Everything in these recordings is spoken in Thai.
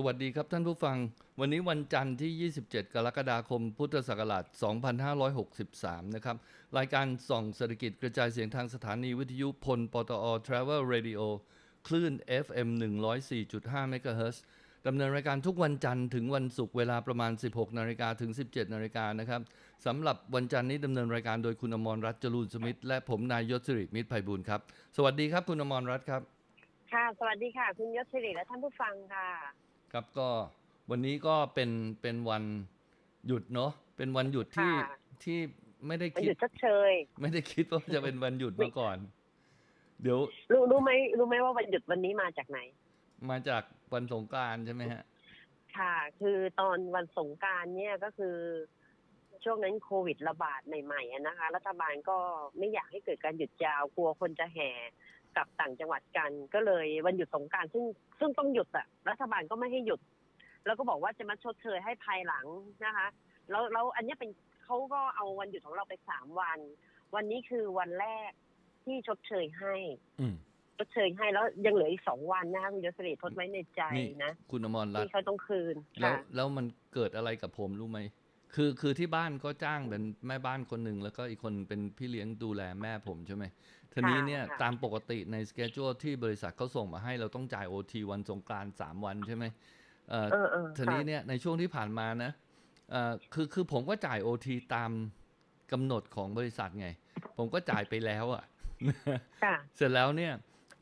สวัสดีครับท่านผู้ฟัง วันนี้วันจันทร์ที่ 27 กรกฎาคม พุทธศักราช 2563 นะครับ รายการส่องเศรษฐกิจกระจายเสียงทางสถานีวิทยุพลปตอ Travel Radio คลื่น FM 104.5 MHz ดำเนินรายการทุกวันจันทร์ถึงวันศุกร์เวลาประมาณ 16 นาฬิกาถึง 17 นาฬิกานะครับสำหรับวันจันทร์นี้ดำเนินรายการโดยคุณอมรรัตน์จรูนสมิทธ์และผมนายยศสิริมิตรไพบูลย์ครับ สวัสดีครับคุณอมรรัตน์ครับ ค่ะ สวัสดีค่ะ คุณยศสิริและท่านผู้ฟังค่ะ ครับก็วันนี้ก็เป็นเป็นวันหยุดเนาะเป็นวันหยุดที่ค่ะที่ไม่ได้มันคิหดยุดชดเชยไม่ได้คิดว่าจะเป็นวันหยุดมาก่อน เดี๋ยว รู้รู้ไหมรู้ไหมว่าวันหยุดวันนี้มาจากไหน มาจากวันสงกรารใช่ไหมฮะ ค่ะ คือตอนวันสงกรารเนี่ยก็คือช่วงนั้นโควิดระบาดใหม่ๆอะนะคะ รัฐบาลก็ไม่อยากให้เกิดการหยุดยาวกลัวคนจะแห่ กลับต่างจังหวัดกัน ก็เลยวันหยุดสงกรารซึ่งซึ่งต้องหยุดอะรัฐบาลก็ไม่ให้หยุด แล้วก็บอกว่าจะมาชดเชยให้ภายหลังนะคะ แล้วแล้วอันเนี้ยเป็นเขาก็เอาวันหยุดของเราไปสามวัน วันนี้คือวันแรกที่ชดเชยให้ อืมชดเชยให้แล้วยังเหลืออีกสองวันนะคะคุณยศสิริทดไว้ในใจนี่นะคุณอมรรัตที่น์เขาต้องคืนแล้วค่ะแล้วมันเกิดอะไรกับผมรู้ไหม คือคือที่บ้านก็จ้างเป็นแม่บ้านคนหนึ่งแล้วก็อีกคนเป็นพี่เลี้ยงดูแลแม่ผมใช่ไหมทีนี้เนี่ยค่ะตามปกติในสเกจ u ที่บริษัทเขาส่งมาให้เราต้องจ่ายโอทีวันสงกรานต์สามวันใช่ไหมเอ่อเออเออทีนี้เนี่ยในช่วงที่ผ่านมานะเอ่อคือคือผมก็จ่ายโอทีตามกำหนดของบริษัทไง ผมก็จ่ายไปแล้วอะ่ะค่ะเสร็จแล้วเนี่ย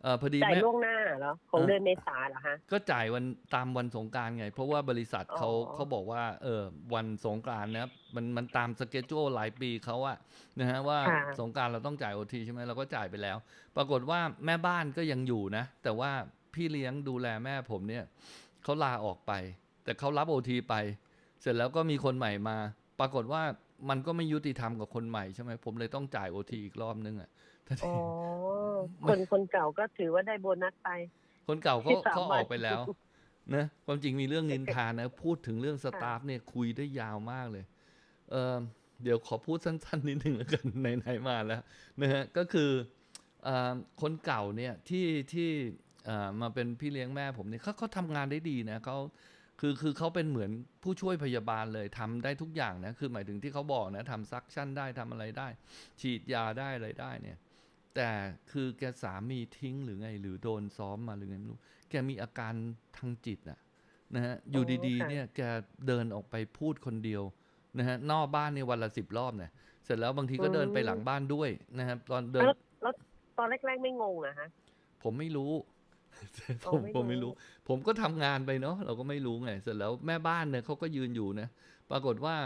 เออพอดีจ่ายแม่ล่วงหน้าเหรอของเออเดือนเมษาเหรอฮะ ก็จ่ายวันตามวันสงกรารไง เพราะว่าบริษัทเขาอ๋อ เขาบอกว่าเออวันสงกรานต์นะมันมันตามสเกจ u หลายปีเขาอะนะฮะว่าค่ะสงกรารเราต้องจ่ายโอทีใช่ไหมเราก็จ่ายไปแล้ว ปรากฏว่าแม่บ้านก็ยังอยู่นะ แต่ว่าพี่เลี้ยงดูแลแม่ผมเนี่ยเขาลาออกไป แต่เขารับโอทีไป เสร็จแล้วก็มีคนใหม่มา ปรากฏว่ามันก็ไม่ยุติธรรมกับคนใหม่ใช่ไหมผมเลยต้องจ่ายโอทีอีกรอบนึงอะอ๋อ คนคนเก่าก็ถือว่าได้โบนัสไป คนเก่าเขาที่สามเขาวัอนอกไปแล้วนะความจริงมีเรื่องนินทานะพูดถึงเรื่องสตาฟเนี่ยคุยได้ยาวมากเลย เออเดี๋ยวขอพูดสั้นๆนิดหนึ่งแล้วกันไหนๆมาแล้วนะฮะก็คือเออคนเก่าเนี่ยที่ที่เอ่อมาเป็นพี่เลี้ยงแม่ผมเนี่ยเขาเขาทำงานได้ดีนะเขาคือคือเขาเป็นเหมือนผู้ช่วยพยาบาลเลยทำได้ทุกอย่างนะคือหมายถึงที่เขาบอกนะทำซักชั่นได้ทำอะไรได้ ฉีดยาได้อะไรได้เนี่ย แต่คือแกสามีทิ้งหรือไง หรือโดนซ้อมมาหรือไงไม่รู้ แกมีอาการทางจิตน่ะนะฮะอยู่อ๋อดีๆค่ะเนี่ยแกเดินออกไปพูดคนเดียวนะฮะนอกบ้านเนี่ยวันละสิบรอบเนี่ยเสร็จแล้วบางทีก็เดินไปหลังบ้านด้วยนะครับตอนเดินแล้วแล้วตอนแรกๆไม่งงเหรอะฮะผมไม่รู้อ๋ผอมไม่ผมไม่รู้รู้ผมก็ทำงานไปเนาะเราก็ไม่รู้ไงเสร็จแล้วแม่บ้านเนี่ยเขาก็ยืนอยู่นะปรากฏว่า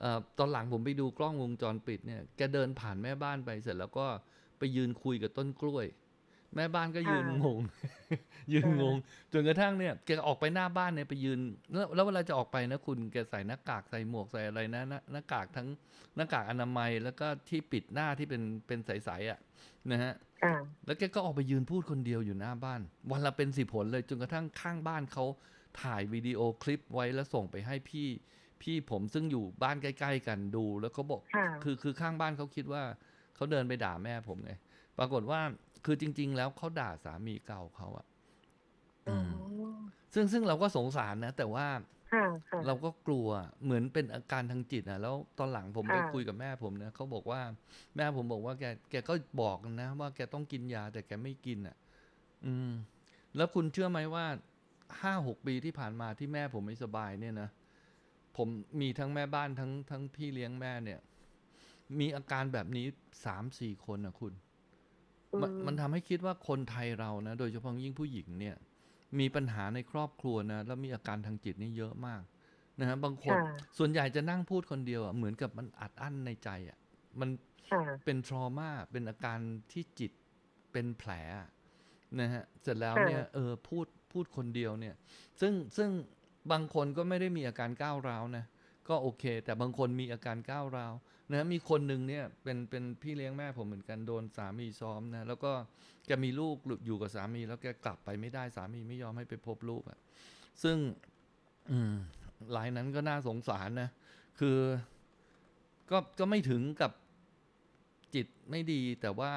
เอ่อตอนหลังผมไปดูกล้องวงจรปิดเนี่ยแกเดินผ่านแม่บ้านไปเสร็จแล้วก็ ไปยืนคุยกับต้นกล้วย แม่บ้านก็ยืนงง ยืนงงจนกระทั่งเนี่ยแกออกไปหน้าบ้านเนี่ยไปยืน แล้วแล้วเวลาจะออกไปนะคุณแกใส่หน้ากากใส่หมวกใส่อะไรนะหน้าหน้ากากทั้งหน้ากากอนามัยแล้วก็ที่ปิดหน้าที่เป็นเป็นใสๆอะนะฮะค่ะแล้วแกก็ออกไปยืนพูดคนเดียวอยู่หน้าบ้าน วันละเป็นสิบผลเลยจนกระทั่งข้างบ้านเขาถ่ายวิดีโอคลิปไว้แล้วส่งไปให้พี่พี่ผมซึ่งอยู่บ้านใกล้ ๆ กันดู แล้วเขาบอกค่ะคือคือข้างบ้านเขาคิดว่า เขาเดินไปด่าแม่ผมไงปรากฏว่าคือจริง ๆ แล้วเขาด่าสามีเก่าเขาอะอ๋อซึ่งซึ่งเราก็สงสารนะ แต่ว่าค่ะค่ะเราก็กลัวเหมือนเป็นอาการทางจิตนะแล้วตอนหลังผมไปค่ะคุยกับแม่ผมนะเขาบอกว่า แม่ผมบอกว่าแกแกก็บอกนะว่าแกต้องกินยาแต่แกไม่กินอะ อืม แล้วคุณเชื่อไหมว่าห้าหกปีที่ผ่านมาที่แม่ผมไม่สบายเนี่ยนะผมมีทั้งแม่บ้านทั้งทั้งพี่เลี้ยงแม่เนี่ย มีอาการแบบนี้สามสี่คนนะคุณ มันอืมมันทำให้คิดว่าคนไทยเรานะ โดยเฉพาะยิ่งผู้หญิงเนี่ย มีปัญหาในครอบครัวนะ แล้วมีอาการทางจิตนี่เยอะมากนะฮะบางคนค่ะส่วนใหญ่จะนั่งพูดคนเดียวอะเหมือนกับมันอัดอั้นในใจอะมันค่ะเป็นทรมาเป็นอาการที่จิตเป็นแผลอะนะฮะเสร็จแล้วค่ะเนี่ยเออพูดพูดคนเดียวเนี่ย ซึ่งซึ่งบางคนก็ไม่ได้มีอาการก้าวร้าวนะก็โอเค แต่บางคนมีอาการก้าวร้าว นะมีคนหนึ่งเนี่ยเป็นเป็นพี่เลี้ยงแม่ผมเหมือนกันโดนสามีซ้อมนะแล้วก็แกมีลูกอยู่กับสามี แล้วแกกลับไปไม่ได้สามีไม่ยอมให้ไปพบลูกอะ่ะซึ่งอืมรายนั้นก็น่าสงสารนะคือก็ก็ไม่ถึงกับจิตไม่ดีแต่ว่า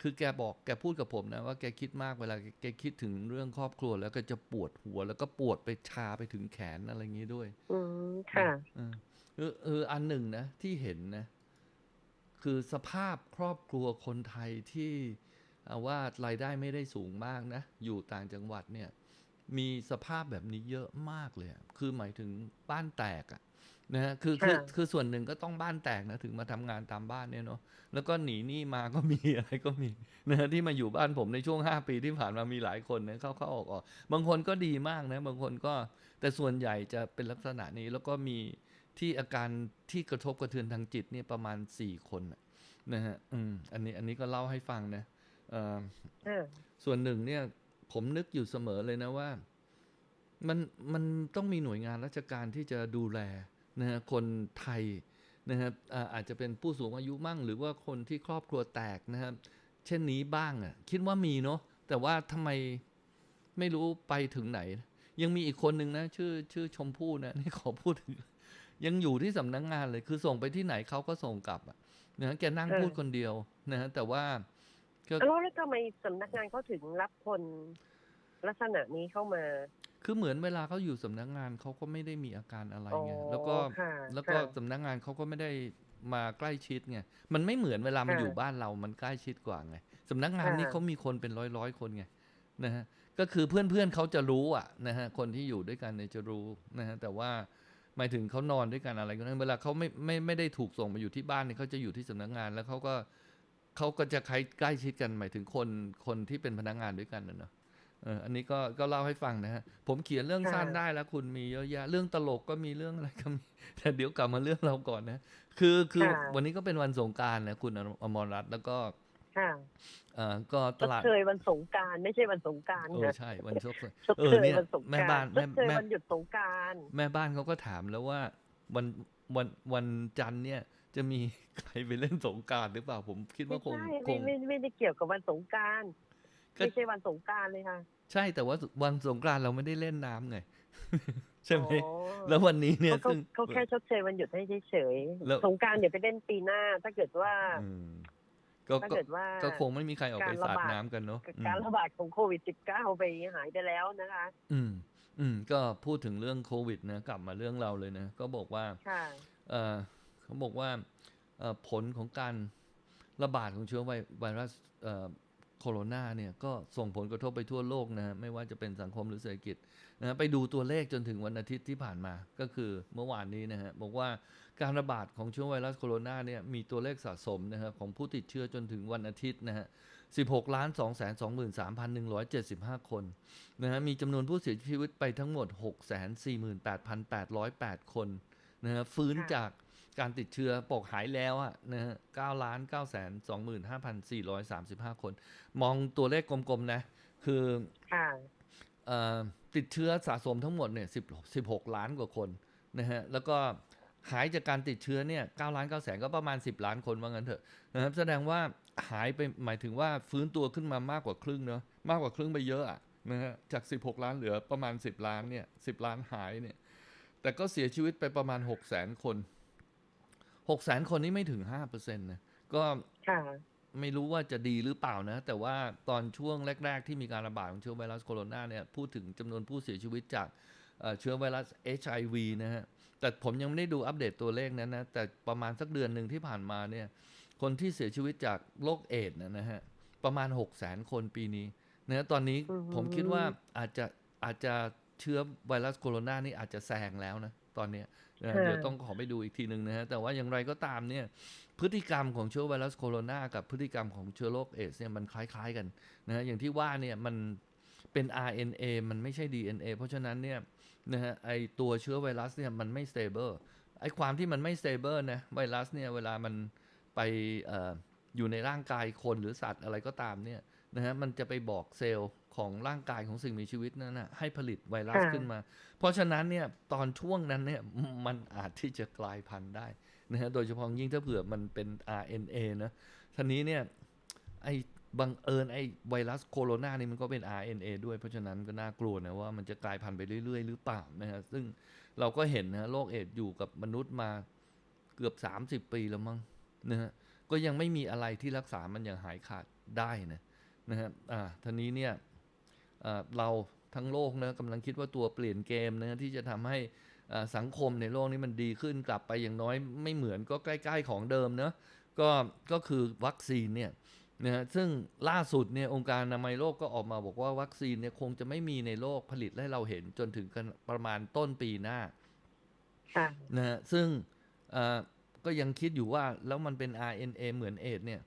คือคือแกบอกแกพูดกับผมนะว่าแกคิดมากเวลาแกแกคิดถึงเรื่องครอบครัว แล้วก็จะปวดหัว แล้วก็ปวดไปชาไปถึงแขนอะไรอย่างนี้ด้วย อืมค่ะ เออเออเอออันหนึ่งนะ ที่เห็นนะ คือสภาพครอบครัวคนไทยที่เอาว่ารายได้ไม่ได้สูงมากนะ อยู่ต่างจังหวัดเนี่ย มีสภาพแบบนี้เยอะมากเลยอะคือหมายถึงบ้านแตกอะนะฮะคือคือค่ะคือส่วนหนึ่งก็ต้องบ้านแตกนะถึงมาทำงานตามบ้านเนี่ยเนาะแล้วก็หนีหนี้มาก็มีอะไรก็มีนะฮะที่มาอยู่บ้านผมในช่วงห้าปีที่ผ่านมามีหลายคนนะเข้าเข้าออกออกบางคนก็ดีมากนะ บางคนก็แต่ส่วนใหญ่จะเป็นลักษณะนี้แล้วก็มี ที่อาการที่กระทบกระเทือนทางจิตเนี่ยประมาณสี่คนน่ะนะฮะอืมอันนี้อันนี้ก็เล่าให้ฟังนะเอ่อค่ะส่วนหนึ่งเนี่ย ผมนึกอยู่เสมอเลยนะว่า มันมันต้องมีหน่วยงานราชการที่จะดูแลนะฮะคนไทยนะครับอ่าอาจจะเป็นผู้สูงอายุมั่ง หรือว่าคนที่ครอบครัวแตกนะครับ เช่นนี้บ้างอะ คิดว่ามีเนาะแต่ว่าทำไมไม่รู้ไปถึงไหน ยังมีอีกคนหนึ่งนะ ชื่อชื่อชมพู่นะนี่ขอพูดถึง ยังอยู่ที่สำนักงานเลย คือส่งไปที่ไหนเขาก็ส่งกลับอะนะฮะแกนั่งเออพูดคนเดียวนะฮะแต่ว่าก็แล้วแล้วทำไมสำนักงานเขาถึงรับคนลักษณะนี้เข้ามา คือเหมือนเวลาเขาอยู่สำนักงานเขาก็ไม่ได้มีอาการอะไรไงอ๋อแล้วก็ค่ะแล้วก็ค่ะสำนักงานเขาก็ไม่ได้มาใกล้ชิดไงมันไม่เหมือนเวลามันค่ะอยู่บ้านเรามันใกล้ชิดกว่าไงสำนักงานนี่ค่ะเขามีคนเป็นร้อยร้อยๆคนไงนะฮะก็คือเพื่อนเพื่อนๆเขาจะรู้อะนะฮะคนที่อยู่ด้วยกันเนี่ยจะรู้นะฮะแต่ว่า หมายถึงเขานอนด้วยกันอะไรก็นั้นเวลาเขาไม่ไม่ไม่ได้ถูกส่งมาอยู่ที่บ้านเนี่ยเขาจะอยู่ที่สำนักงานแล้วเขาก็เขาก็จะใใกล้ชิดกันหมายถึงคนคนที่เป็นพนักงานด้วยกันนะเนาะเอออันนี้ก็ก็เล่าให้ฟังนะฮะ ผมเขียนเรื่องค่ะสั้นได้แล้วคุณมีเยอะแยะเรื่องตลกก็มีเรื่องอะไรก็มีแต่เดี๋ยวกลับมาเรื่องเราก่อนนะ คือคือค่ะวันนี้ก็เป็นวันสงกรารนะคุณอมรรัตน์แล้วก็ ค่ะเอ่อก็ตชดลาดเชยวันสงกรารไม่ใช่วันสงกรารเออค่ะใช่วันชกชดเออเชยเนี่ยวันสงกแม่รารบ้านชแม่ดเชยแม่วันหยุดสงกรารแม่บ้านเขาก็ถามแล้วว่าวันวันวันจันทร์เนี่ยจะมีใครไปเล่นสงกรารหรือเปล่าผมคิดไม่ว่าคงใช่คไม่งไม่ไม่ได้เกี่ยวกับวันสงกรารก็ไม่ใช่วันสงกรารเลยค่ะ ใช่แต่ว่าวันสงกรานต์เราไม่ได้เล่นน้ำไงใช่ไหมอ๋อแล้ววันนี้เนี่ยเขาซึ่งเขาแค่ชดเชยวันหยุดให้เฉยแล้วๆสงกรารเดี๋ยวไปเล่นปีหน้า ถ้าเกิดว่าอืม ก็ถ้าก็เกิดว่าก็คงไม่มีใครออกไปการระสาดบาดน้ำกันเนาะอืมการระบาดของโควิด -19 ไปหายไปแล้วนะคะ อืม อืม ก็พูดถึงเรื่องโควิดนะกลับมาเรื่องเราเลยนะ ก็บอกว่าค่ะเออเขาบอกว่าเอ่อผลของการระบาดของเชื้อไวไวรัสเอ่อ โคโรนาเนี่ยก็ส่งผลกระทบไปทั่วโลกนะฮะไม่ว่าจะเป็นสังคมหรือเศรษฐกิจนะฮะไปดูตัวเลขจนถึงวันอาทิตย์ที่ผ่านมาก็คือเมื่อวานนี้นะฮะบอกว่าการระบาดของเชื้อไวรัสโคโรนาเนี่ยมีตัวเลขสะสมนะฮะของผู้ติดเชื้อจนถึงวันอาทิตย์นะฮะ16ล้าน2 2 3 1 7 5 คนนะฮะมีจำนวนผู้เสียชีวิตไปทั้งหมด 6 4 8 8 0 8 คนนะฮะฟื้นจาก การติดเชื้อปกหายแล้วอะนะฮะ9ล้าน9แสน25,435คน มองตัวเลขกลมๆนะ คือค่ะเอ่อติดเชื้อสะสมทั้งหมดเนี่ย10 16ล้านกว่าคนนะฮะ แล้วก็หายจากการติดเชื้อเนี่ย9ล้าน9แสนก็ประมาณ10ล้านคนว่างั้นเถอะนะครับ แสดงว่าหายไปหมายถึงว่าฟื้นตัวขึ้นมามากกว่าครึ่งเนาะ มากกว่าครึ่งไปเยอะอะนะฮะ จาก16ล้านเหลือประมาณ10ล้านเนี่ย10ล้านหายเนี่ย แต่ก็เสียชีวิตไปประมาณ6 0แสนคน 6 0แสนคนนี่ไม่ถึง5%นะก็ค่ะไม่รู้ว่าจะดีหรือเปล่านะ แต่ว่าตอนช่วงแรก ๆ ที่มีการระบาดของเชื้อไวรัสโคโรนาเนี่ยพูดถึงจำนวนผู้เสียชีวิตจากเอ่อเชื้อไวรัส HIV นะฮะ แต่ผมยังไม่ได้ดูอัปเดตตัวเลขนั้นนะ แต่ประมาณสักเดือนหนึ่งที่ผ่านมาเนี่ย คนที่เสียชีวิตจากโรคเอดส์เนยนะฮะ ประมาณ 6 0 0 0 0 0คนปีนี้นะตอนนี้อือหือผมคิดว่าอาจจะอาจจะเชื้อไวรัสโคโรนานี่อาจจะแซงแล้วนะ ตอนเนี้ยนะเดี๋ยวต้องขอไปดูอีกทีหนึ่งนะฮะ แต่ว่าอย่างไรก็ตามเนี่ย พฤติกรรมของเชื้อไวรัสโคโรนากับพฤติกรรมของเชื้อโรคเอดส์เนี่ยมันคล้ายๆกันนะฮะอย่างที่ว่าเนี่ยมันเป็น RNA มันไม่ใช่ DNA เพราะฉะนั้นเนี่ยนะฮะไอตัวเชื้อไวรัสเนี่ยมันไม่ stable ไอความที่มันไม่ stable นะไวรัสเนี่ยเวลามันไปเอ่ออยู่ในร่างกายคนหรือสัตว์อะไรก็ตามเนี่ย นะฮะมันจะไปบอกเซลล์ของร่างกายของสิ่งมีชีวิตนั้นนะให้ผลิตไวรัสค่ะขึ้นมา เพราะฉะนั้นเนี่ยตอนช่วงนั้นเนี่ยมันอาจที่จะกลายพันธุ์ได้นะฮะโดยเฉพาะยิ่งถ้าเผื่อมันเป็น RNA นะทีนี้เนี่ยไอ้บังเอิญไอ้ไวรัสโคโรนานี่มันก็เป็น RNA ด้วยเพราะฉะนั้นก็น่ากลัวนะว่ามันจะกลายพันธุ์ไปเรื่อย ๆ หรือเปล่านะฮะซึ่งเราก็เห็นนะโรคเอดส์อยู่กับมนุษย์มาเกือบ 30 ปีแล้วมั้งนะฮะก็ยังไม่มีอะไรที่รักษามันอย่างหายขาดได้นะ นะครับอ่าทีนี้เนี่ยอ่าเราทั้งโลกนะกำลังคิดว่าตัวเปลี่ยนเกมนะที่จะทำให้อ่าสังคมในโลกนี้มันดีขึ้นกลับไปอย่างน้อยไม่เหมือนก็ใกล้ๆของเดิมเนะก็ก็คือวัคซีนเนี่ยนะฮะซึ่งล่าสุดเนี่ยองค์การอนามัยโลกก็ออกมาบอกว่าวัคซีนเนี่ยคงจะไม่มีในโลกผลิตให้เราเห็นจนถึงกันประมาณต้นปีหน้าค่ะนะฮะซึ่งเอ่อก็ยังคิดอยู่ว่าแล้วมันเป็น RNA เหมือนเอดส์เนี่ย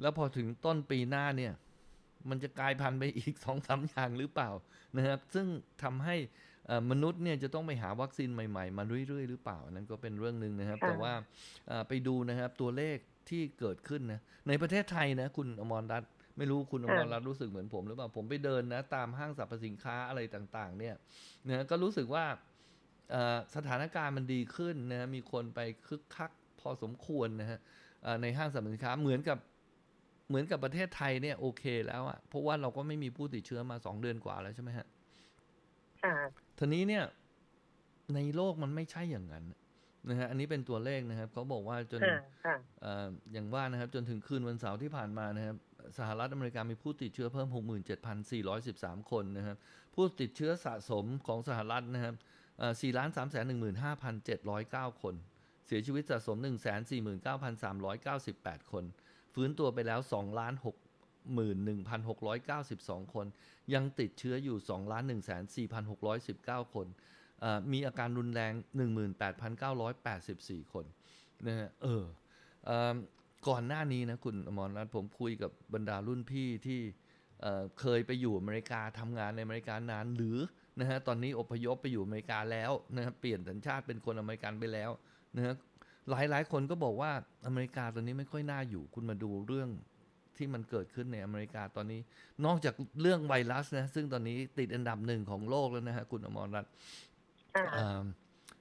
แล้วพอถึงต้นปีหน้าเนี่ย มันจะกลายพันธุ์ไปอีกสองสามอย่างหรือเปล่านะครับ ซึ่งทำให้เอ่อมนุษย์เนี่ยจะต้องไปหาวัคซีนใหม่ๆ มาเรื่อยๆ หรือเปล่าอันนั้นก็เป็นเรื่องหนึ่งนะครับค่ะแต่ว่าเอ่อไปดูนะครับตัวเลขที่เกิดขึ้นนะในประเทศไทยนะคุณอมรรัตน์ไม่รู้คุณอมรรัตน์รู้สึกเหมือนผมหรือเปล่า ผมไปเดินนะ ตามห้างสรรพสินค้าอะไรต่าง ๆ เนี่ยนะก็รู้สึกว่าเอ่อสถานการณ์มันดีขึ้นนะฮะมีคนไปคึกคักพอสมควรนะฮะเอ่อในห้างสรรพสินค้าเหมือนกับ เหมือนกับประเทศไทยเนี่ยโอเคแล้วอะเพราะว่าเราก็ไม่มีผู้ติดเชื้อมาสองเดือนกว่าแล้วใช่ไหมฮะค่ะทีนี้เนี่ย ในโลกมันไม่ใช่อย่างนั้นนะฮะอันนี้เป็นตัวเลขนะครับเขาบอกว่าจนค่ะค่ะเอ่ออย่างว่านะครับ จนถึงคืนวันเสาร์ที่ผ่านมานะครับสหรัฐอเมริกามีผู้ติดเชื้อเพิ่ม 67,413 คนนะครับ ผู้ติดเชื้อสะสมของสหรัฐนะครับ4ล้าน3 1 5 7 0 9 คน เสียชีวิตสะสม 149,398 คน ฟื้นตัวไปแล้ว2ล้าน61,692 คน ยังติดเชื้ออยู่2ล้าน1,4619 คนเอ่อมีอาการรุนแรง 18,984 คนนะฮะเอออ่อก่อนหน้านี้นะคุณอมรรัตน์ผมคุยกับบรรดารุ่นพี่ที่เเคยไปอยู่อเมริกาทำงานในอเมริกานานหรือนะฮะตอนนี้อพยพไปอยู่อเมริกาแล้วนะครับเปลี่ยนสัญชาติเป็นคนอเมริกันไปแล้วนะฮะ หลายหลายคนก็บอกว่าอเมริกาตอนนี้ไม่ค่อยน่าอยู่ คุณมาดูเรื่องที่มันเกิดขึ้นในอเมริกาตอนนี้ นอกจากเรื่องไวรัสนะซึ่งตอนนี้ติดอันดับหนึ่งของโลกแล้วนะฮะคุณอมรรัตน์ค่ะอ่า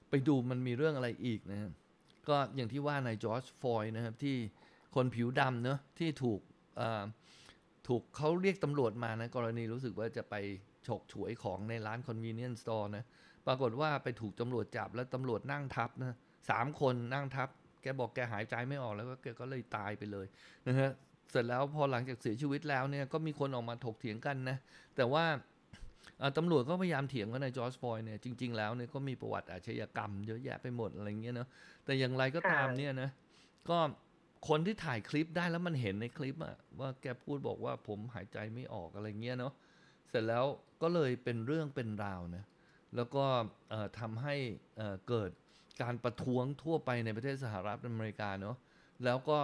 ไปดูมันมีเรื่องอะไรอีกนะฮะก็อย่างที่ว่านายจอร์จฟอยด์นะครับ ที่คนผิวดำเนอะที่ถูกอ่าถูกเขาเรียกตำรวจมานะ กรณีรู้สึกว่าจะไปฉกฉวยของในร้าน convenience store นะ ปรากฏว่าไปถูกตำรวจจับแล้วตำรวจนั่งทับนะ สามคนนั่งทับ แกบอกแกหายใจไม่ออกแล้วก็แกก็เลยตายไปเลยนะฮะเสร็จแล้วพอหลังจากเสียชีวิตแล้วเนี่ยก็มีคนออกมาถกเถียงกันนะแต่ว่าตำรวจก็พยายามเถียงว่านายจอร์จฟอยเนี่ยจริง ๆ แล้วเนี่ยก็มีประวัติอาชญากรรมเยอะแยะไปหมดอะไรเงี้ยเนาะแต่อย่างไรก็ตามเนี่ยนะก็คนที่ถ่ายคลิปได้แล้วมันเห็นในคลิปอะว่าแกพูดบอกว่าผมหายใจไม่ออกอะไรเงี้ยเนาะเสร็จแล้วก็เลยเป็นเรื่องเป็นราวนะแล้วก็ทำให้เกิด การประท้วงทั่วไปในประเทศสหรัฐอเมริกาเนาะแล้วก็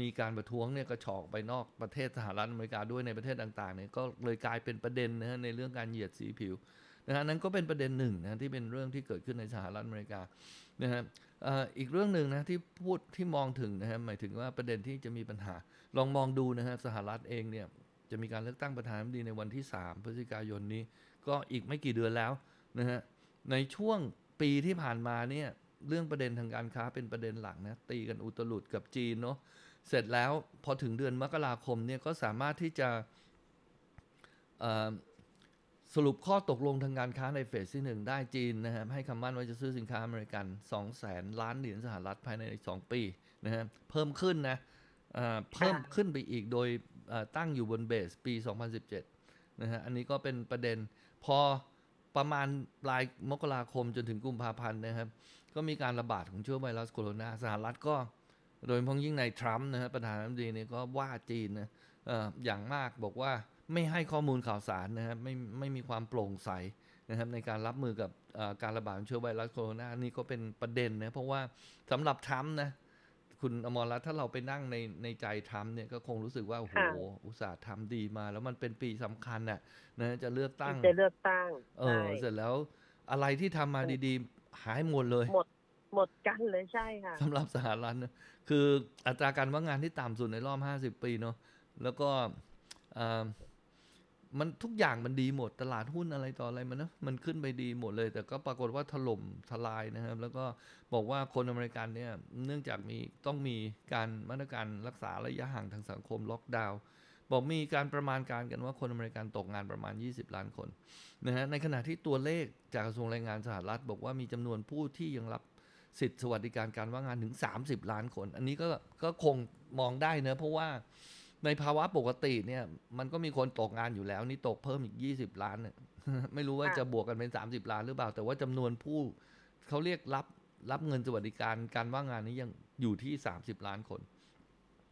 มีการประท้วงเนี่ยกระชอกไปนอกประเทศสหรัฐอเมริกาด้วยในประเทศต่างๆเนี่ยก็เลยกลายเป็นประเด็นนะฮะในเรื่องการเหยียดสีผิวนะฮะนั้นก็เป็นประเด็นหนึ่งนะที่เป็นเรื่องที่เกิดขึ้นในสหรัฐอเมริกานะฮะอีกเรื่องหนึ่งนะที่พูดที่มองถึงนะฮะหมายถึงว่าประเด็นที่จะมีปัญหา ลองมองดูนะฮะสหรัฐเองเนี่ยจะมีการเลือกตั้งประธานาธิบดีในวันที่ 3 พฤศจิกายนนี้ ก็อีกไม่กี่เดือนแล้วนะฮะในช่วง ปีที่ผ่านมาเนี่ยเรื่องประเด็นทางการค้าเป็นประเด็นหลักนะตีกันอุตลุดกับจีนเนาะเสร็จแล้วพอถึงเดือนมกราคมเนี่ยก็สามารถที่จะสรุปข้อตกลงทางการค้าในเฟสที่หนึ่งได้จีนนะครับให้คำมั่นว่าจะซื้อสินค้าอเมริกัน 2 0 0แสนล้านเหรียญสหรัฐภายใน 2 ปีนะฮะเพิ่มขึ้นนะเอ่อเพิ่มขึ้นไปอีกโดยตั้งอยู่บนเบสปี 2017นะฮะอันนี้ก็เป็นประเด็นพอ ประมาณปลายมกราคมจนถึงกุมภาพันธ์นะครับ ก็มีการระบาดของเชื้อไวรัสโคโรนาสหรัฐก็โดยเฉพาะยิ่งในทรัมป์นะฮะประธานาธิบดีเนี่ยก็ว่าจีนนะออย่างมากบอกว่าไม่ให้ข้อมูลข่าวสารนะครับไม่ไม่มีความโปร่งใสนะครับในการรับมือกับการระบาดของเชื้อไวรัสโคโรนานี่ก็เป็นประเด็นนะเพราะว่าสำหรับทรัมป์นะ คุณอมรรัตน์ถ้าเราไปนั่งในในใจทรัมป์เนี่ยก็คงรู้สึกว่าโอ้โหค่ะอุตสาห์ทำดีมา แล้วมันเป็นปีสำคัญน่ะนะจะเลือกตั้งจะเลือกตั้งเออใช่เสร็จแล้วอะไรที่ทำมาดีๆ หายหมดเลย หมดหมดกันเลยใช่ค่ะสำหรับสหรัฐนะคืออัตราการว่างงานที่ต่ำสุดในรอบ50ปีเนาะแล้วก็เอ่อ มันทุกอย่างมันดีหมดตลาดหุ้นอะไรต่ออะไรมันนะมันขึ้นไปดีหมดเลย แต่ก็ปรากฏว่าถล่มทลายนะครับ แล้วก็บอกว่าคนอเมริกันเนี่ยเนื่องจากมีต้องมีการมาตรการรักษาระยะห่างทางสังคมล็อกดาวน์บอกมีการประมาณการกันว่าคนอเมริกันตกงานประมาณ 20 ล้านคนนะฮะในขณะที่ตัวเลขจากกระทรวงแรงงานสหรัฐ บอกว่ามีจำนวนผู้ที่ยังรับสิทธิสวัสดิการการว่างงานถึง 30 ล้านคน อันนี้ก็ก็คงมองได้เนะเพราะว่า ในภาวะปกติเนี่ย มันก็มีคนตกงานอยู่แล้ว นี่ตกเพิ่มอีกยี่สิบล้านเนี่ยไม่รู้ว่าค่ะจะบวกกันเป็นสามสิบล้านหรือเปล่า แต่ว่าจำนวนผู้เขาเรียกรับรับเงินสวัสดิการการว่างงานนี้ยังอยู่ที่สามสิบล้านคน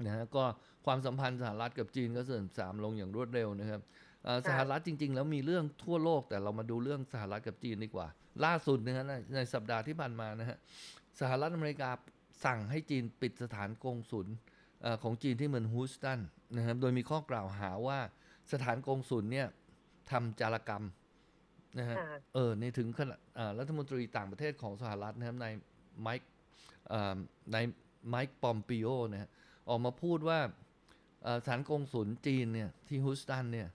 นะฮะก็ความสัมพันธ์สหรัฐกับจีนก็เสื่อมทรามลงอย่างรวดเร็วนะครับเอ่อค่ะสหรัฐจริง ๆ แล้วมีเรื่องทั่วโลกแต่เรามาดูเรื่องสหรัฐกับจีนดีกว่า ล่าสุดนะฮะในในสัปดาห์ที่ผ่านมานะฮะสหรัฐอเมริกาสั่งให้จีนปิดสถานกงสุลเอ่อ ของจีนที่เมืองฮูสตันนะครับ โดยมีข้อกล่าวหาว่าสถานกงสุลเนี่ยทำจารกรรมนะฮะค่ะเออ ในถึงขนาดอ่ารัฐมนตรีต่างประเทศของสหรัฐนะครับนายไมค์อ่านายไมค์ปอมปิโอนะฮะออกมาพูดว่าเอ่อสถานกงสุลจีนเนี่ยที่ฮูสตันเนี่ย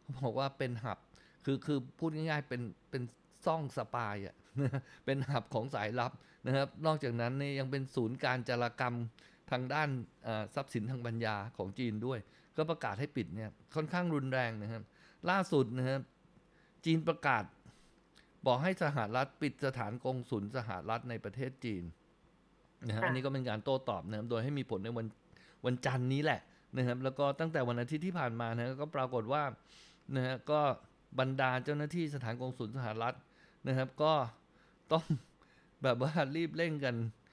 เขาบอกว่าเป็นหับ คือคือพูดง่ายๆเป็นเป็นซ่องสปายอะเป็นหับของสายลับนะครับ นอกจากนั้นเนี่ยยังเป็นศูนย์การจารกรรม ทางด้านอ่าทรัพย์สินทางปัญญาของจีนด้วย ก็ประกาศให้ปิดเนี่ยค่อนข้างรุนแรงนะครับ ล่าสุดนะครับจีนประกาศบอกให้สหรัฐปิดสถานกงสุลสหรัฐในประเทศจีนนะฮะค่ะอันนี้ก็เป็นการโต้ตอบนะครับโดยให้มีผลในวันวันจันทร์นี้แหละนะครับ แล้วก็ตั้งแต่วันอาทิตย์ที่ผ่านมานะก็ปรากฏว่านะฮะก็บรรดาเจ้าหน้าที่สถานกงสุลสหรัฐนะครับ ก็ต้องแบบว่ารีบเร่งกันเอ่อ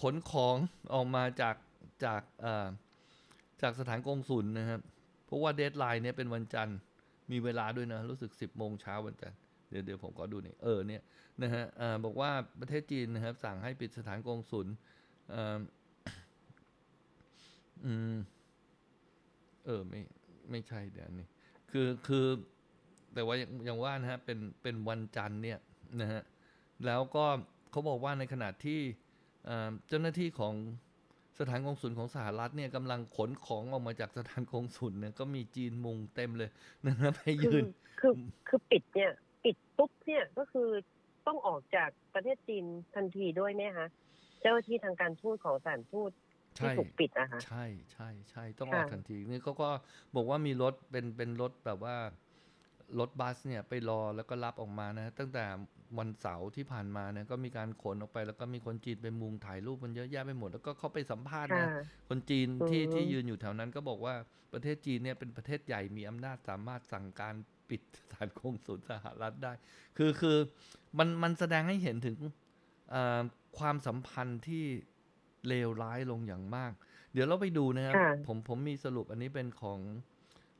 ขนของออกมาจากจากจากสถานกงสุลนะครับ เพราะว่าเดทไลน์เนี่ยเป็นวันจันทร์มีเวลาด้วยนะ รู้สึก 10โมงเช้าวันจันทร์เดี๋ยวเดี๋ยวผมก็ดูนี่เออเนี่ยนะฮะบอกว่าประเทศจีนนะครับ สั่งให้ปิดสถานกงสุลเอ่ออืมเออไม่ไม่ใช่เดี๋ยวนี้คือคือแต่ว่าอย่างว่านะฮะเป็นเป็นวันจันทร์เนี่ยนะฮะแล้วก็เขาบอกว่าในขณะที่ เอ่อเจ้าหน้าที่ของสถานกงสุลของสหรัฐเนี่ยกำลังขนของออกมาจากสถานกงสุลเนี่ยก็มีจีนมุงเต็มเลยนะครับไปคืยือนคือคือปิดเนี่ย ปิดปุ๊บเนี่ยก็คือต้องออกจากประเทศจีนทันทีด้วยไหมคะเจ้าหน้าที่ทางการทูตของสถานทูตที่ใช่ถูกปิดนะคะใช่ใช่ใช่ต้องออกค่ะทันทีนี่เขาก็บอกว่ามีรถเป็นเป็นรถแบบว่ารถบัสเนี่ยไปรอแล้วก็รับออกมานะ ตั้งแต่ วันเสาร์ที่ผ่านมาเนี่ยก็มีการขนออกไป แล้วก็มีคนจีนไปมุงถ่ายรูปมันเยอะแยะไปหมด แล้วก็เขาไปสัมภาษณ์ค่ะนะคนจีนที่อืมที่ยืนอยู่แถวนั้นก็บอกว่าประเทศจีนเนี่ยเป็นประเทศใหญ่มีอำนาจสามารถสั่งการปิดสถานกงสุลสหรัฐได้ คือคือมันมันแสดงให้เห็นถึงเอ่อความสัมพันธ์ที่เลวร้ายลงอย่างมาก เดี๋ยวเราไปดูนะครับค่ะผมผมมีสรุปอันนี้เป็นของ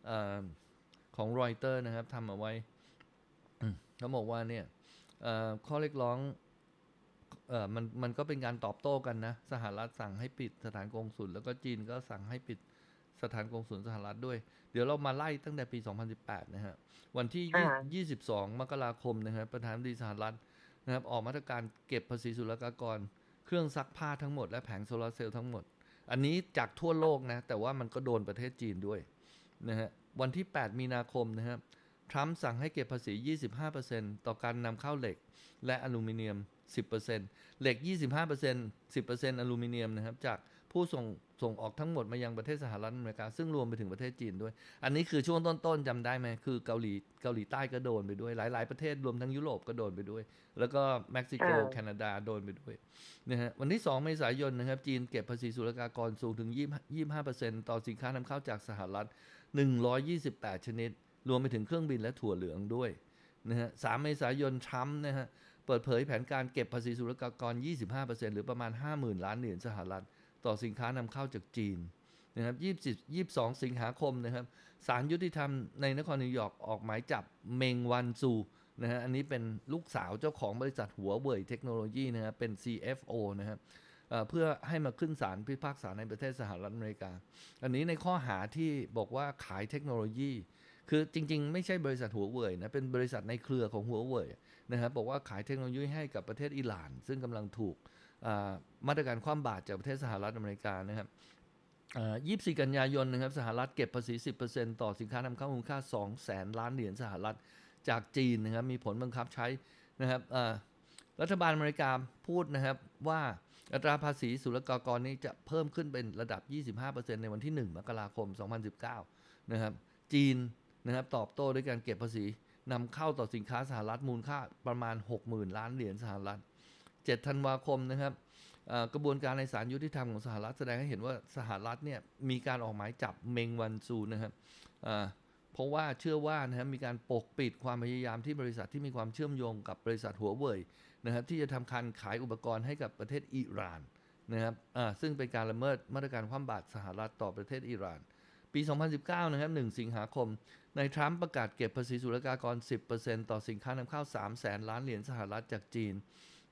เออของรอยเตอร์นะครับทำเอาไว้อืมเขาบอกว่าเนี่ยเอ่อ ข้อเรียกร้องเออมันมันก็เป็นการตอบโต้กันนะ สหรัฐสั่งให้ปิดสถานกงสุลแล้วก็จีนก็สั่งให้ปิดสถานกงสุลสหรัฐด้วย เดี๋ยวเรามาไล่ตั้งแต่ปี 2018 นะฮะ วันที่ค่ะยี่22 มกราคมนะครับประธานาธิบดีสหรัฐนะครับออกมาตรการเก็บภาษีศุลกากร เครื่องซักผ้าทั้งหมดและแผงโซลาร์เซลล์ทั้งหมด อันนี้จากทั่วโลกนะ แต่ว่ามันก็โดนประเทศจีนด้วยนะฮะ วันที่ 8 มีนาคมนะครับ ทรัมป์สั่งให้เก็บภาษี 25%ต่อการนำเข้าเหล็กและอลูมิเนียม 10%เหล็ก 25% 10%อลูมิเนียมนะครับ จากผู้ส่งส่งออกทั้งหมดมายังประเทศสหรัฐอเมริกา ซึ่งรวมไปถึงประเทศจีนด้วย อันนี้คือช่วงต้นๆจำได้ไหมคือเกาหลีเกาหลีใต้ก็โดนไปด้วย หลาย ๆ ประเทศรวมทั้งยุโรปก็โดนไปด้วย แล้วก็เม็กซิโกอ่าแคนาดาโดนไปด้วยนะฮะวันที่ 2 เมษายนนะครับจีนเก็บภาษีศุลกากรสูงถึง20 25%ต่อสินค้านำเข้าจากสหรัฐ 128 ชนิด รวมไปถึงเครื่องบินและถั่วเหลืองด้วยนะฮะ3เมษายนทรัมป์นะฮะ เปิดเผยแผนการเก็บภาษีศุลกากร 25%หรือประมาณ 50,000 ล้านเหรียญสหรัฐ ต่อสินค้านำเข้าจากจีนนะครับ20 22 สิงหาคมนะครับศาลยุติธรรมในนครนิวยอร์กออกหมายจับเมงวันซูนะฮะอันนี้เป็นลูกสาวเจ้าของบริษัทหัวเว่ยเทคโนโลยีนะครับเป็น CFO นะครับเพื่อให้มาขึ้นศาลพิพากษาในประเทศสหรัฐอเมริกา อันนี้ในข้อหาที่บอกว่าขายเทคโนโลยี คือจริงๆ ไม่ใช่บริษัทหัวเว่ยนะเป็นบริษัทในเครือของหัวเว่ยนะครับบอกว่าขายเทคโนโลยีให้กับประเทศอิหร่าน ซึ่งกำลังถูกมาตรการคว่ำบาตรจากประเทศสหรัฐอเมริกานะครับยี่สิบกันยายนนะครับสหรัฐเก็บภาษี 10%ต่อสินค้านำเข้ามูลค่า2แสนล้านเหรียญสหรัฐจากจีนนะครับมีผลบังคับใช้นะครับรัฐบาลอเมริกาพูดนะครับว่าอัตราภาษีศุลกากรนี้จะเพิ่มขึ้นเป็นระดับ 25%ในวันที่ 1 มกราคม 2019 นะครับ จีน นะครับตอบโต้ด้วยการเก็บภาษีนำเข้าต่อสินค้าสหรัฐมูลค่าประมาณ 60,000 ล้านเหรียญสหรัฐ 7 ธันวาคมนะครับกระบวนการในศาลยุติธรรมของสหรัฐแสดงให้เห็นว่าสหรัฐเนี่ยมีการออกหมายจับเมงวันซูนะครับเพราะว่าเชื่อว่านะครับมีการปกปิดความพยายามที่บริษัทที่มีความเชื่อมโยงกับบริษัทหัวเว่ยนะครับที่จะทำการขายอุปกรณ์ให้กับประเทศอิหร่านนะครับซึ่งเป็นการละเมิดมาตรการคว่ำบาตรสหรัฐต่อประเทศอิหร่าน ปี 2019 นะครับ 1 สิงหาคม นายทรัมป์ประกาศเก็บภาษีศุลกากร 10%ต่อสินค้านำเข้า 3 แสนล้านเหรียญสหรัฐจากจีน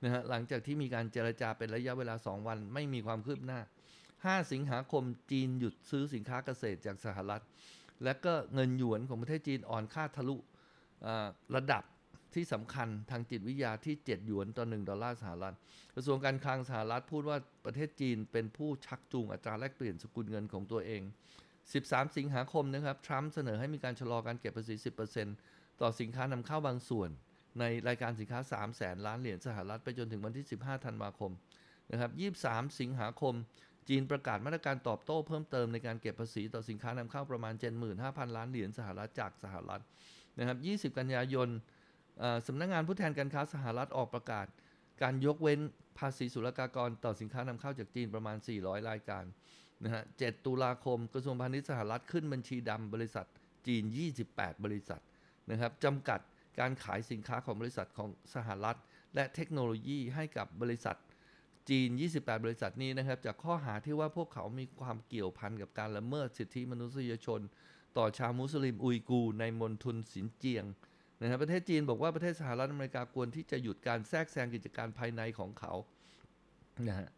นะฮะหลังจากที่มีการเจรจาเป็นระยะเวลา 2 วันไม่มีความคืบหน้า 5 สิงหาคมจีนหยุดซื้อสินค้าเกษตรจากสหรัฐ และก็เงินหยวนของประเทศจีนอ่อนค่าทะลุระดับที่สำคัญทางจิตวิทยาที่ 7 หยวนต่อ 1 ดอลลาร์สหรัฐ กระทรวงการคลังสหรัฐพูดว่าประเทศจีนเป็นผู้ชักจูงอัตราแลกเปลี่ยนสกุลเงินของตัวเอง 13 สิงหาคมนะครับ ทรัมป์เสนอให้มีการชะลอการเก็บภาษี 10%ต่อสินค้านำเข้าบางส่วน ในรายการสินค้า3แสนล้านเหรียญสหรัฐไปจนถึงวันที่ 15 ธันวาคมนะครับ 23 สิงหาคม จีนประกาศมาตรการตอบโต้เพิ่มเติมในการเก็บภาษีต่อสินค้านำเข้าประมาณ 75,000 ล้านเหรียญสหรัฐจากสหรัฐนะครับ 20 กันยายนสำนักงานผู้แทนการค้าสหรัฐออกประกาศ การยกเว้นภาษีศุลกากรต่อสินค้านำเข้าจากจีนประมาณ 400 รายการ นะฮะ7ตุลาคมกระทรวงพาณิชย์สหรัฐขึ้นบัญชีดำบริษัทจีน 28 บริษัทนะครับจำกัดการขายสินค้าของบริษัทของสหรัฐ และเทคโนโลยีให้กับบริษัทจีน 28 บริษัทนี้นะครับ จากข้อหาที่ว่าพวกเขามีความเกี่ยวพันกับการละเมิดสิทธิมนุษยชน ต่อชาวมุสลิมอุยกูในมณฑลสินเจียงนะครับประเทศจีนบอกว่าประเทศสหรัฐอเมริกาควรที่จะหยุดการแทรกแซงกิจการภายในของเขานะฮะ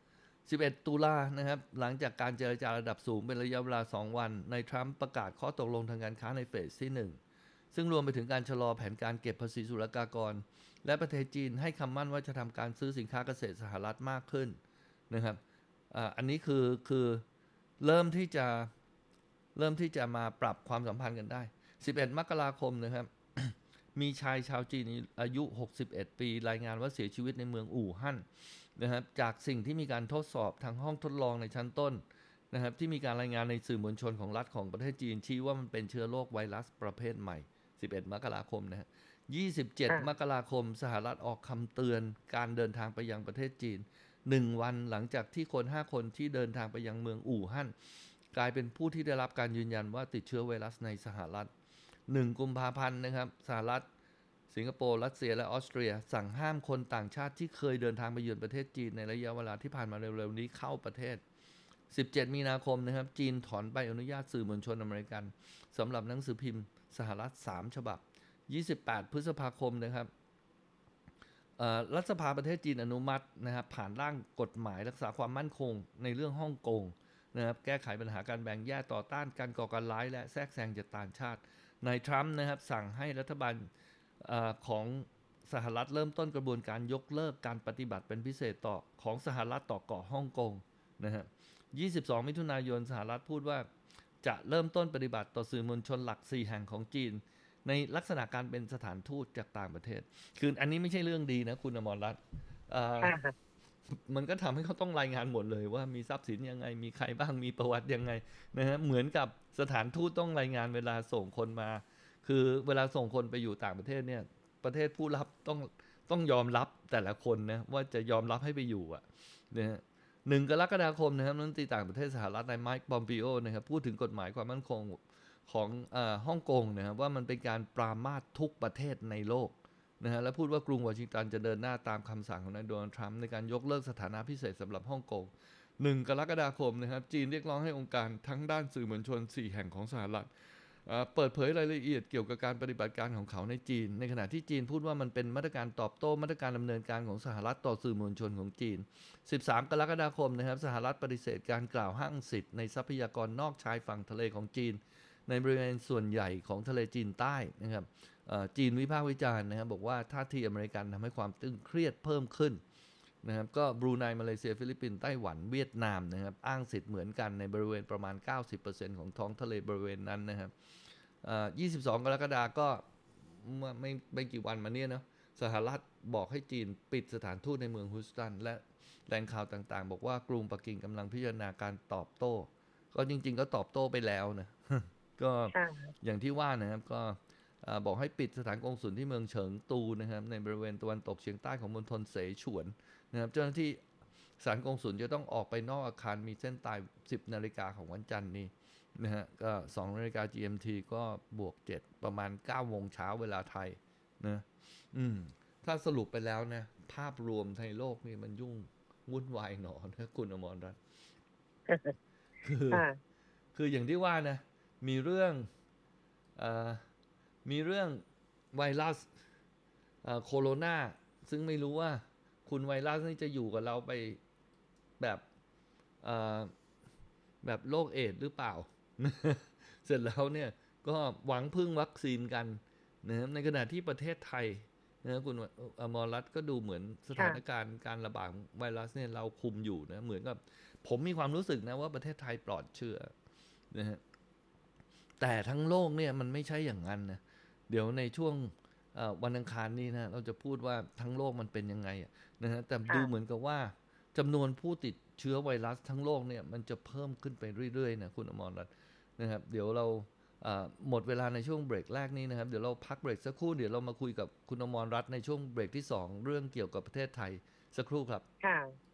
11 ตุลานะครับหลังจากการเจรจาระดับสูงเป็นระยะเวลา 2 วันนายทรัมป์ประกาศข้อตกลงทางการค้าในเฟสที่ 1 ซึ่งรวมไปถึงการชะลอแผนการเก็บภาษีศุลกากร และประเทศจีนให้คำมั่นว่าจะทำการซื้อสินค้าเกษตรสหรัฐมากขึ้นนะครับอันนี้คือคือเริ่มที่จะเริ่มที่จะมาปรับความสัมพันธ์กันได้ 11 มกราคมนะครับ มีชายชาวจีนอายุ 61 ปี รายงานว่าเสียชีวิตในเมืองอู่ฮั่นนะครับจากสิ่งที่มีการทดสอบทางห้องทดลองในชั้นต้นนะครับที่มีการรายงานในสื่อมวลชนของรัฐของประเทศจีนชี้ว่ามันเป็นเชื้อโรคไวรัสประเภทใหม่ 11 มกราคมนะฮะ27 มกราคม สหรัฐออกคำเตือนการเดินทางไปยังประเทศจีน 1 วันหลังจากที่คน 5 คนที่เดินทางไปยังเมืองอู่ฮั่นกลายเป็นผู้ที่ได้รับการยืนยันว่าติดเชื้อไวรัสในสหรัฐ 1 กุมภาพันธ์นะครับสหรัฐ สิงคโปร์ รัสเซีย และออสเตรีย สั่งห้ามคนต่างชาติที่เคยเดินทางไปเยือนประเทศจีนในระยะเวลาที่ผ่านมาเร็วๆนี้เข้าประเทศ 17 มีนาคมนะครับ จีนถอนใบอนุญาตสื่อมวลชนอเมริกันสำหรับหนังสือพิมพ์สหรัฐ 3 ฉบับ 28 พฤษภาคมนะครับรัฐสภาประเทศจีนอนุมัตินะครับผ่านร่างกฎหมายรักษาความมั่นคงในเรื่องฮ่องกงนะครับแก้ไขปัญหาการแบ่งแยกต่อต้านการก่อการร้ายและแทรกแซงจากต่างชาติ นายทรัมป์นะครับสั่งให้รัฐบาลอของสหรัฐเริ่มต้นกระบวนการยกเลิกการปฏิบัติเป็นพิเศษต่อของสหรัฐต่อเกาะฮ่องกงนะฮะ22 มิถุนายนสหรัฐพูดว่าจะเริ่มต้นปฏิบัติต่อสื่อมวลชนหลัก 4 แห่งของจีน ในลักษณะการเป็นสถานทูตจากต่างประเทศ คืออันนี้ไม่ใช่เรื่องดีนะคุณอมรรัตน์ มันก็ทำให้เขาต้องรายงานหมดเลยว่ามีทรัพย์สินยังไง มีใครบ้างมีประวัติยังไงนะฮะเหมือนกับสถานทูตต้องรายงานเวลาส่งคนมา คือเวลาส่งคนไปอยู่ต่างประเทศเนี่ย ประเทศผู้รับต้องต้องยอมรับแต่ละคนนะว่าจะยอมรับให้ไปอยู่อะนะฮะหนึ่งกรกฎาคมนะครับรัฐมนตรีต่างประเทศสหรัฐนายไมค์ปอมปิโอนะครับพูดถึงกฎหมายความมั่นคงของฮ่องกงนะครับว่ามันเป็นการปรามาสทุกประเทศในโลก นะฮะและพูดว่ากรุงวอชิงตันจะเดินหน้าตามคำสั่งของนายโดนัลด์ทรัมป์ในการยกเลิกสถานะพิเศษสำหรับฮ่องกงหนึ่งกรกฎาคมนะครับจีนเรียกร้องให้องค์การทั้งด้านสื่อมวลชน 4 แห่งของสหรัฐเปิดเผยรายละเอียดเกี่ยวกับการปฏิบัติการของเขาในจีน ในขณะที่จีนพูดว่ามันเป็นมาตรการตอบโต้มาตรการดำเนินการของสหรัฐต่อสื่อมวลชนของจีน 13 กรกฎาคมนะครับสหรัฐปฏิเสธการกล่าวห้างสิทธิ์ในทรัพยากรนอกชายฝั่งทะเลของจีน ในบริเวณส่วนใหญ่ของทะเลจีนใต้นะครับ จีนวิพากษ์วิจารณ์นะครับบอกว่าท่าทีอเมริกันทำให้ความตึงเครียดเพิ่มขึ้นนะครับก็บรูไนมาเลเซียฟิลิปปินส์ไต้หวันเวียดนามนะครับอ้างสิทธิ์เหมือนกันในบริเวณประมาณ 90%ของท้องทะเลบริเวณนั้นนะครับเอ่อ22 กรกฎาคมก็เมื่อไม่ไม่กี่วันมาเนี้ยเนาะสหรัฐบอกให้จีนปิดสถานทูตในเมืองฮุสตัน และแหล่งข่าวต่างๆ บอกว่ากรุงปักกิ่งกำลังพิจารณาการตอบโต้ ก็จริง ๆ ก็ตอบโต้ไปแล้วนะก็ค่ะอย่างที่ว่านะครับก็เอ่อ บอกให้ปิดสถานกงสุลที่เมืองเฉิงตูนะครับในบริเวณตะวันตกเฉียงใต้ของมณฑลเสฉวนนะครับเจ้าหน้าที่สารกงสุลจะต้องออกไปนอกอาคารมีเส้นตาย 10 นาฬิกาของวันจันทร์นี้นะฮะก็2นาฬิกา GMT ก็บวก 7 ประมาณ9โมงเช้าเวลาไทยนะอืมถ้าสรุปไปแล้วนะภาพรวมในโลกนี่มันยุ่งวุ่นวายหนอนะคุณอมรรัตน์คือค่ะคืออย่างที่ว่านะ มีเรื่องเออ มีเรื่องไวรัสโคโรนาซึ่งไม่รู้ว่าคุณไวรัสนี่จะอยู่กับเราไปแบบแบบโรคเอดส์หรือเปล่า เสร็จแล้วเนี่ยก็หวังพึ่งวัคซีนกันนะในขณะที่ประเทศไทยนะคุณอมรรัตก็ดูเหมือนสถานการณ์การระบาดของไวรัสเนี่ยเราคุมอยู่นะ เหมือนกับผมมีความรู้สึกนะว่าประเทศไทยปลอดเชื้อนะฮะแต่ทั้งโลกเนี่ยมันไม่ใช่อย่างนั้นนะ เดี๋ยวในช่วงเอ่อวันอังคารนี้นะเราจะพูดว่าทั้งโลกมันเป็นยังไงอะนะฮะแต่ค่ะดูเหมือนกับว่าจำนวนผู้ติดเชื้อไวรัสทั้งโลกเนี่ยมันจะเพิ่มขึ้นไปเรื่อยๆนะคุณอมรรัตน์นะครับ เดี๋ยวเราเอ่อหมดเวลาในช่วงเบรกแรกนี้นะครับ เดี๋ยวเราพักเบรกสักครู่เดี๋ยวเรามาคุยกับคุณอมรรัตน์ในช่วงเบรกที่สองเรื่องเกี่ยวกับประเทศไทยสักครู่ครับค่ะ